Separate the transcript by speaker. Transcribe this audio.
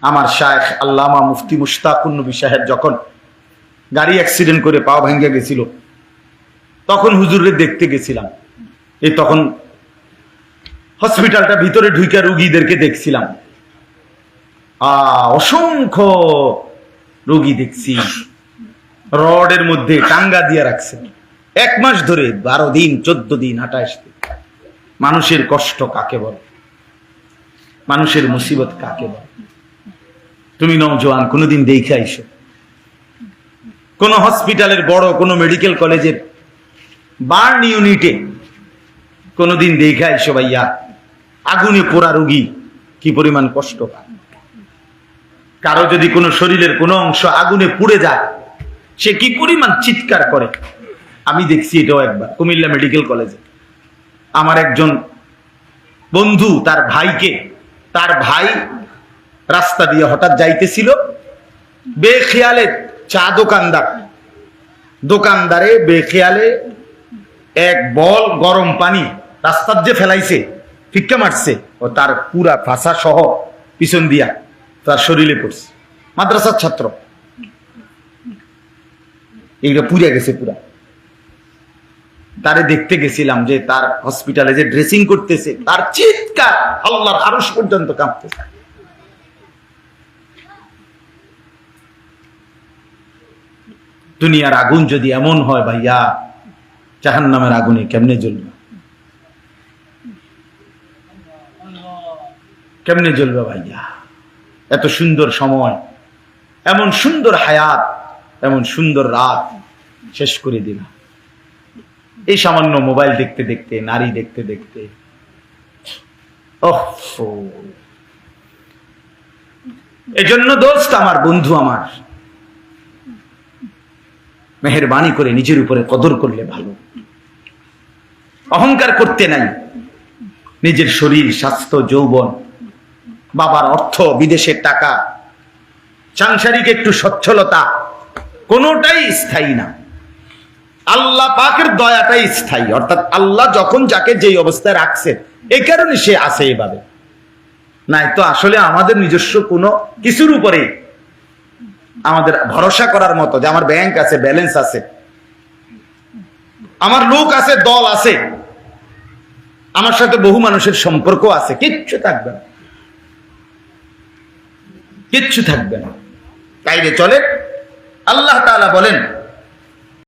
Speaker 1: আমার শায়েখ আল্লামা মুফতি মুশতাকুন নবী সাহেব যখন গাড়ি অ্যাক্সিডেন্ট করে পা ভেঙে গেছিল, তখন হুজুরে দেখতে গেছিলাম। এই তখন হসপিটালটা ভিতরে ঢুকে রুগীদেরকে দেখছিলাম। আ, অসংখ্য রুগী দেখছি। রডের মধ্যে টাঙ্গা দিয়ে রাখছে। এক মাস ধরে বারো দিন, চোদ্দ দিন, আঠাশ দিন। মানুষের কষ্ট কাকে বলে? মানুষের মুসিবত কাকে বলে? তুমি নজওয়ান কোনোদিন দেখে আইসো। কোন হসপিটালের বড়, কোন মেডিকেল কলেজের বার্ন ইউনিটে কোনোদিন দেখে আইসো ভাইয়া। আগুনে পোড়া রুগী কি পরিমাণ কষ্ট কারও যদি কোনো শরীরের কোনো অংশ আগুনে পুড়ে যায়, সে কি পরিমাণ চিৎকার করে? আমি দেখছি এটাও একবার, কুমিল্লা মেডিকেল কলেজে। আমার একজন বন্ধু, তার ভাইকে, তার ভাই রাস্তা দিয়ে হঠাৎ যাইতেছিল। বেখেয়ালে চা দোকানদার। দোকানদারে বেখেয়ালে এক বল গরম পানি রাস্তার যে ফেলাইছে ফিক্কা মারছে। ও তার পুরা ফাঁসা সহ পিছন দিয়া তার শরীরে পড়ছে। মাদ্রাসার ছাত্র। এইটা পুড়ে গেছে পুরা। তারে দেখতে গেছিলাম যে তার হসপিটালে যে ড্রেসিং করতেছে, তার চিৎকার আল্লাহর আরস পর্যন্ত কাঁপতেছে। দুনিয়ার আগুন যদি এমন হয় ভাইয়া জাহান নামের আগুনে কেমনে জ্বলবে? কেমনে জ্বলবে ভাইয়া? এত সুন্দর সময়, এমন সুন্দর হায়াত, এমন সুন্দর রাত শেষ করে দিলাম। এই সামান্য মোবাইল দেখতে দেখতে, নারী দেখতে দেখতে এজন্য দোস্ত আমার, বন্ধু আমার। মেহরবানি করে নিজের উপরে কদর করলে ভালো। অহংকার করতে নাই। নিজের শরীর, স্বাস্থ্য, যৌবন, বাবার অর্থ, বিদেশের টাকা, সাংসারিক একটু সচ্ছলতা, কোনোটাই স্থায়ী না। আল্লাহ পাকের দয়াটাই স্থায়ী। অর্থাৎ আল্লাহ যখন যাকে যেই অবস্থায় রাখছে এই কারণে সে আসে এভাবে। নাই তো আসলে আমাদের নিজস্ব কোনো কিছুর উপরে আমাদের ভরসা করার মতো যে আমার ব্যাংক আছে ব্যালেন্স আছে। আমার লোক আছে, দল আছে। আমার সাথে বহু মানুষের সম্পর্ক আছে, কিচ্ছু থাকবে না। কিচ্ছু থাকবে না। তাইলে চলে, আল্লাহ তালা বলেন